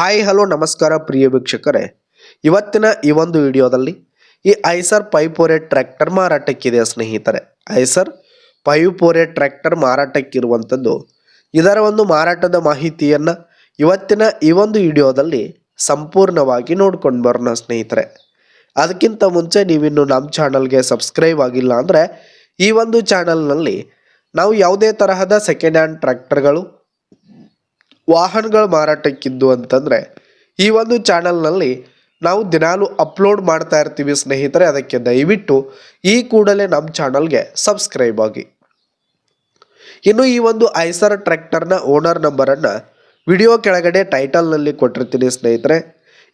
Hi hello ನಮಸ್ಕಾರ, ಪ್ರಿಯ ವೀಕ್ಷಕರೇ. ಇವತ್ತಿನ ಈ ಒಂದು ವಿಡಿಯೋದಲ್ಲಿ ಈ ಐಸರ್ ಪೈಪೋರೆ ಟ್ರ್ಯಾಕ್ಟರ್ ಮಾರಾಟಕ್ಕಿದೆ ಸ್ನೇಹಿತರೆ. ಐಸರ್ ಪೈಪೋರೆ ಟ್ರ್ಯಾಕ್ಟರ್ ಮಾರಾಟಕ್ಕಿರುವಂಥದ್ದು. ಇದರ ಒಂದು ಮಾರಾಟದ ಮಾಹಿತಿಯನ್ನು ಇವತ್ತಿನ ಈ ಒಂದು ವಿಡಿಯೋದಲ್ಲಿ ಸಂಪೂರ್ಣವಾಗಿ ನೋಡ್ಕೊಂಡು ಬರೋಣ ಸ್ನೇಹಿತರೆ. ಅದಕ್ಕಿಂತ ಮುಂಚೆ ನೀವಿನ್ನು ನಮ್ಮ ಚಾನಲ್ಗೆ ಸಬ್ಸ್ಕ್ರೈಬ್ ಆಗಿಲ್ಲ ಅಂದರೆ ಈ ಒಂದು ಚಾನಲ್ನಲ್ಲಿ ನಾವು ಯಾವುದೇ ತರಹದ ಸೆಕೆಂಡ್ ಹ್ಯಾಂಡ್ ಟ್ರ್ಯಾಕ್ಟರ್ಗಳು ವಾಹನಗಳ ಮಾರಾಟಕ್ಕಿದ್ದು ಅಂತಂದರೆ, ಈ ಒಂದು ಚಾನಲ್ನಲ್ಲಿ ನಾವು ದಿನಾಲು ಅಪ್ಲೋಡ್ ಮಾಡ್ತಾ ಇರ್ತೀವಿ ಸ್ನೇಹಿತರೆ, ಅದಕ್ಕೆ ದಯವಿಟ್ಟು ಈ ಕೂಡಲೇ ನಮ್ಮ ಚಾನಲ್ಗೆ ಸಬ್ಸ್ಕ್ರೈಬ್ ಆಗಿ. ಇನ್ನು ಈ ಒಂದು ಐಸರ್ ಟ್ರ್ಯಾಕ್ಟರ್ನ ಓನರ್ ನಂಬರನ್ನು ವಿಡಿಯೋ ಕೆಳಗಡೆ ಟೈಟಲ್ನಲ್ಲಿ ಕೊಟ್ಟಿರ್ತೀನಿ ಸ್ನೇಹಿತರೆ.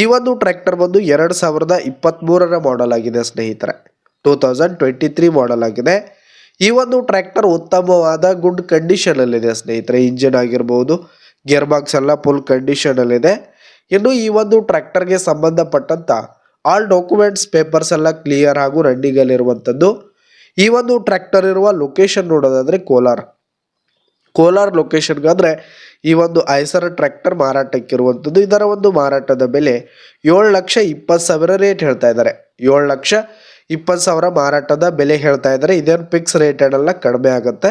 ಈ ಒಂದು ಟ್ರ್ಯಾಕ್ಟರ್ ಬಂದು ಎರಡು ಸಾವಿರದ ಇಪ್ಪತ್ತ್ಮೂರರ ಮಾಡೆಲ್ ಆಗಿದೆ ಸ್ನೇಹಿತರೆ. Two thousand twenty three model ಆಗಿದೆ. ಈ ಒಂದು ಟ್ರ್ಯಾಕ್ಟರ್ ಉತ್ತಮವಾದ ಗುಡ್ ಕಂಡೀಷನಲ್ಲಿದೆ ಸ್ನೇಹಿತರೆ, ಇಂಜಿನ್ ಆಗಿರ್ಬೋದು ಗೇರ್ ಬಾಕ್ಸ್ ಎಲ್ಲ ಫುಲ್ ಕಂಡೀಷನಲ್ಲಿದೆ ಇನ್ನು ಈ ಒಂದು ಟ್ರ್ಯಾಕ್ಟರ್ಗೆ ಸಂಬಂಧಪಟ್ಟಂತ ಆಲ್ ಡಾಕ್ಯುಮೆಂಟ್ಸ್ ಪೇಪರ್ಸ್ ಎಲ್ಲ ಕ್ಲಿಯರ್ ಹಾಗೂ ರನ್ನಿಂಗಲ್ಲಿರುವಂಥದ್ದು ಈ ಒಂದು ಟ್ರ್ಯಾಕ್ಟರ್ ಇರುವ ಲೊಕೇಶನ್ ನೋಡೋದಾದ್ರೆ ಕೋಲಾರ. ಕೋಲಾರ ಲೊಕೇಶನ್ಗಾದ್ರೆ ಈ ಒಂದು ಐಸರ್ ಟ್ರ್ಯಾಕ್ಟರ್ ಮಾರಾಟಕ್ಕಿರುವಂಥದ್ದು ಇದರ ಒಂದು ಮಾರಾಟದ ಬೆಲೆ ಏಳು ಲಕ್ಷ ಇಪ್ಪತ್ತು ಸಾವಿರ ರೇಟ್ ಹೇಳ್ತಾ ಇದ್ದಾರೆ. ಏಳು ಲಕ್ಷ ಇಪ್ಪತ್ತು ಸಾವಿರ ಮಾರಾಟದ ಬೆಲೆ ಹೇಳ್ತಾ ಇದ್ದಾರೆ. ಇದೇನು ಫಿಕ್ಸ್ ರೇಟ್ ಎಲ್ಲ ಕಡಿಮೆ ಆಗುತ್ತೆ.